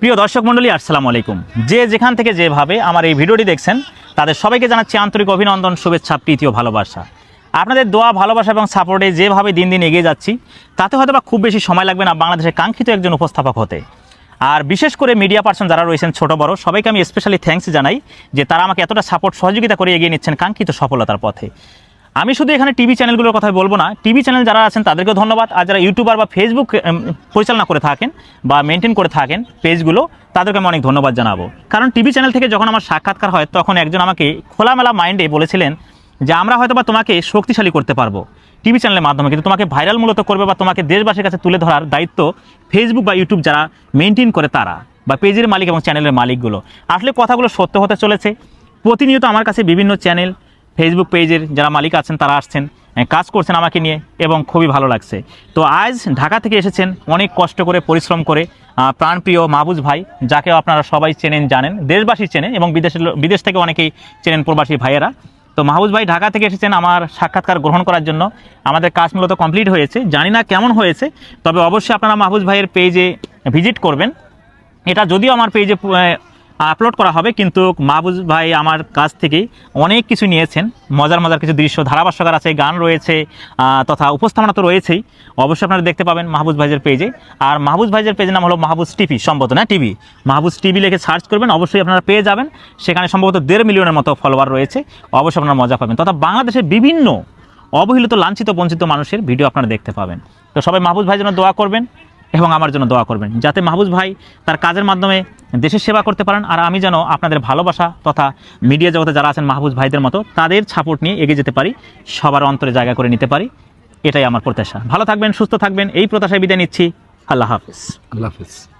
প্রিয় দর্শক মণ্ডলী, আসসালামু আলাইকুম। যে যেখান থেকে যেভাবে আমার এই ভিডিওটি দেখছেন, তাদের সবাইকে জানাচ্ছি আন্তরিক অভিনন্দন, শুভেচ্ছা, প্রীতি ও ভালোবাসা। আপনাদের দোয়া, ভালোবাসা এবং সাপোর্টে যেভাবে দিন দিন এগিয়ে যাচ্ছি, তাতে হয়তো বা খুব বেশি সময় লাগবে না বাংলাদেশের কাঙ্ক্ষিত একজন উপস্থাপক হতে। আর বিশেষ করে মিডিয়া পার্সন যারা রয়েছেন, ছোট, বড়, সবাইকে আমি স্পেশালি থ্যাঙ্কস জানাই যে তারা আমাকে এতটা সাপোর্ট সহযোগিতা করে এগিয়ে নিচ্ছেন কাঙ্ক্ষিত সফলতার পথে। আমি শুধু এখানে টিভি চ্যানেলগুলোর কথা বলব না। টিভি চ্যানেল যারা আছেন, তাদেরকেও ধন্যবাদ। আর যারা ইউটিউবার বা ফেসবুক পরিচালনা করে থাকেন বা মেনটেন করে থাকেন পেজগুলো, তাদেরকে আমি অনেক ধন্যবাদ জানাব। কারণ টিভি চ্যানেল থেকে যখন আমার সাক্ষাৎকার হয়, তখন একজন আমাকে খোলামেলা মাইন্ডে বলেছিলেন যে, আমরা হয়তো বা তোমাকে শক্তিশালী করতে পারব টিভি চ্যানেলের মাধ্যমে, কিন্তু তোমাকে ভাইরাল মূলত করবে বা তোমাকে দেশবাসীর কাছে তুলে ধরার দায়িত্ব ফেসবুক বা ইউটিউব যারা মেনটেন করে তারা বা পেজের মালিক এবং চ্যানেলের মালিকগুলো। আসলে কথাগুলো সত্য হতে চলেছে। প্রতিনিয়ত আমার কাছে বিভিন্ন চ্যানেল ফেসবুক পেজের যারা মালিক আছেন, তারা আসছেন কাজ করছেন আমাকে নিয়ে এবং খুবই ভালো লাগছে। তো আজ ঢাকা থেকে এসেছেন, অনেক কষ্ট করে, পরিশ্রম করে প্রাণপ্রিয় মাহবুজ ভাই যাকে আপনারা সবাই চেনেন, জানেন, দেশবাসী চেনেন এবং বিদেশের বিদেশ থেকে অনেকেই চেনেন প্রবাসী ভাইয়েরা। তো মাহবুজ ভাই ঢাকা থেকে এসেছেন আমার সাক্ষাৎকার গ্রহণ করার জন্য। আমাদের কাজ মূলত কমপ্লিট হয়েছে, জানি না কেমন হয়েছে, তবে অবশ্যই আপনারা মাহবুজ ভাইয়ের পেজে ভিজিট করবেন। এটা যদিও আমার পেজে আপলোড করা হবে, কিন্তু মাহবুজ ভাই আমার কাছ থেকেই অনেক কিছু নিয়েছেন। মজার মজার কিছু দৃশ্য, ধারাভাষ্যকার আছে, গান রয়েছে তথা উপস্থাপনা তো রয়েছেই। অবশ্যই আপনারা দেখতে পাবেন মাহবুজ ভাইজের পেজে আর মাহবুজ ভাইজের পেজের নাম হলো মাহবুজ টিভি, সম্ভবত, না, টিভি? মাহবুজ টিভি লিখে সার্চ করবেন, অবশ্যই আপনারা পেয়ে যাবেন। সেখানে সম্ভবত দেড় মিলিয়নের মতো ফলোয়ার রয়েছে। অবশ্যই আপনারা মজা পাবেন। তথা বাংলাদেশের বিভিন্ন অবহেলিত, লাঞ্ছিত, বঞ্চিত মানুষের ভিডিও আপনারা দেখতে পাবেন। তো সবাই মাহবুজ ভাইয়ের জন্য দোয়া করবেন। এবং আমার জন্য দোয়া করবেন। যাতে মাহবুজ ভাই তার কাজের মাধ্যমে দেশের সেবা করতে পারেন আর আমি যেন আপনাদের ভালোবাসা তথা মিডিয়া জগতে যারা আছেন মাহবুজ ভাইদের মতো, তাদের সাপোর্ট নিয়ে এগিয়ে যেতে পারি, সবার অন্তরে জায়গা করে নিতে পারি, এটাই আমার প্রত্যাশা। ভালো থাকবেন, সুস্থ থাকবেন, এই প্রত্যাশায় বিদায় নিচ্ছি। আল্লাহ হাফিজ। আল্লাহ হাফিজ।